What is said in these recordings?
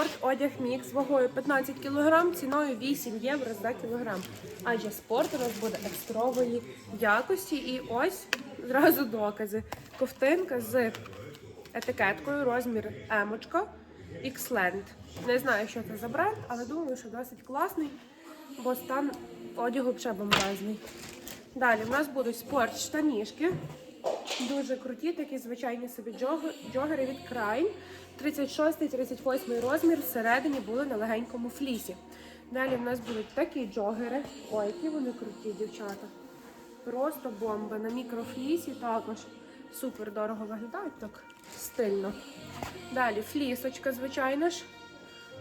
спорт одяг мікс вагою 15 кг, ціною 8 євро за кілограм. Адже спорт у нас буде екстрової якості. І ось зразу докази. Ковтинка з етикеткою, розмір емочка, X-Land. Не знаю, що це за бренд, але думаю, що досить класний, бо стан одягу вже бомбезний. Далі в нас будуть спорт штанішки. Дуже круті, такі звичайні собі джогери від Крайн. 36-38 розмір всередині були на легенькому флісі. Далі в нас будуть такі джогери. Ой, які вони круті, дівчата. Просто бомба. На мікрофлісі також супер дорого виглядають, так стильно. Далі флісочка, звичайно ж.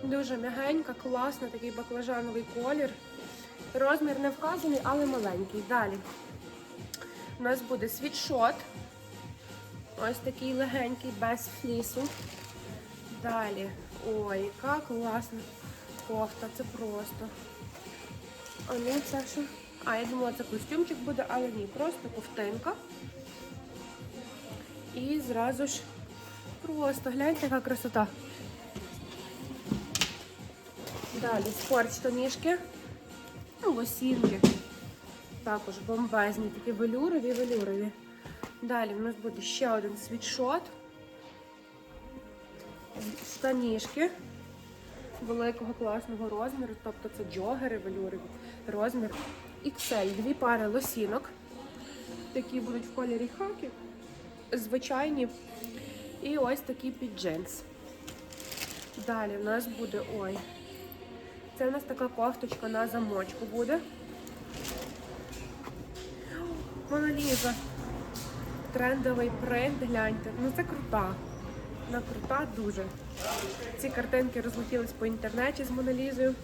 Дуже м'ягенька, класна, такий баклажановий колір. Розмір не вказаний, але маленький. Далі. У нас буде світшот. Ось такий легенький, без флісу. Далі. Ой, яка класна кофта, це просто. А ну це що? А, я думала, це костюмчик буде, але ні, просто ковтинка. І зразу ж просто гляньте, яка красота. Далі спорт штанішки. Ну, лосінки. Також бомбезні, такі велюрові, велюрові. Далі в нас буде ще один світшот. Штанішки великого класного розміру, тобто це джогери велюрові. Розмір XL. Дві пари лосінок. Такі будуть в кольорі хакі. Звичайні. І ось такі під джинс. Далі в нас буде ой. Це у нас така кофточка на замочку буде. Моноліза. Трендовий принт, гляньте. Ну це крута. Вона крута дуже. Ці картинки розлетілись по інтернеті з Монолізою.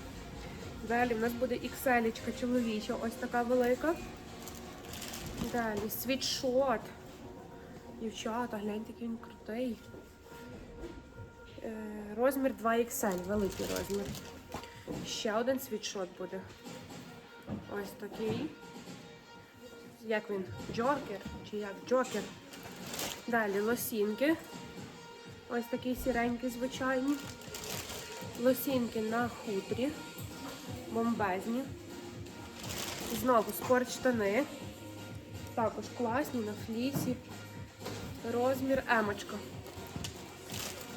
Далі в нас буде XL чоловіча, ось така велика. Далі світшот. Дівчата, гляньте, який він крутий. Е, розмір 2XL, великий розмір. Ще один світшот буде. Ось такий. Як він? Джокер? Чи як? Джокер. Далі лосінки. Ось такі сіренькі, звичайні. Лосінки на хутрі. Бомбезні. Знову спорт штани. Також класні на флісі. Розмір емочка.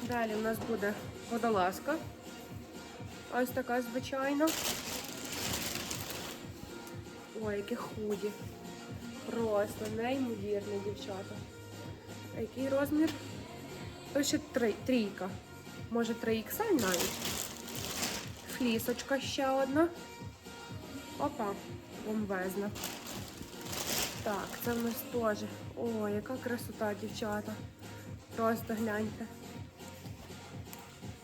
Далі у нас буде водолазка. Ось така звичайна. Ой, яке худі. Просто неймовірне, дівчата. Який розмір? Ще три, трійка. Може 3XL навіть. Флісочка ще одна. Опа, бомбезна. Так, це в нас теж. Ой, яка красота, дівчата. Просто гляньте.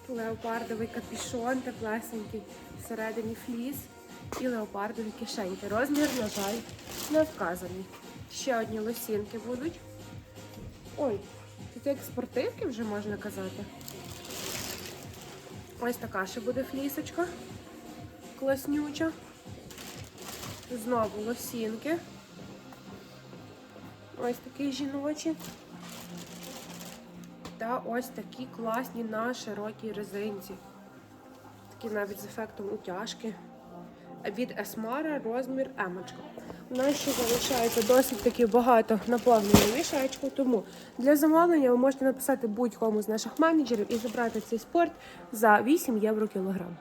Леопардовий капюшон, теплесенький, всередині фліс і леопардові кишеньки. Розмір, на жаль, не вказаний. Ще одні лосінки будуть. Ой, як спортивки вже можна казати. Ось така ще буде флісочка. Класнюча. Знову лосінки. Ось такі жіночі. Та ось такі класні на широкій резинці. Такі навіть з ефектом утяжки. Від Esmara розмір емочка. Ще залишається досить таки багато наповнення мішечку, тому для замовлення ви можете написати будь-кому з наших менеджерів і забрати цей спорт за 8 євро кілограм.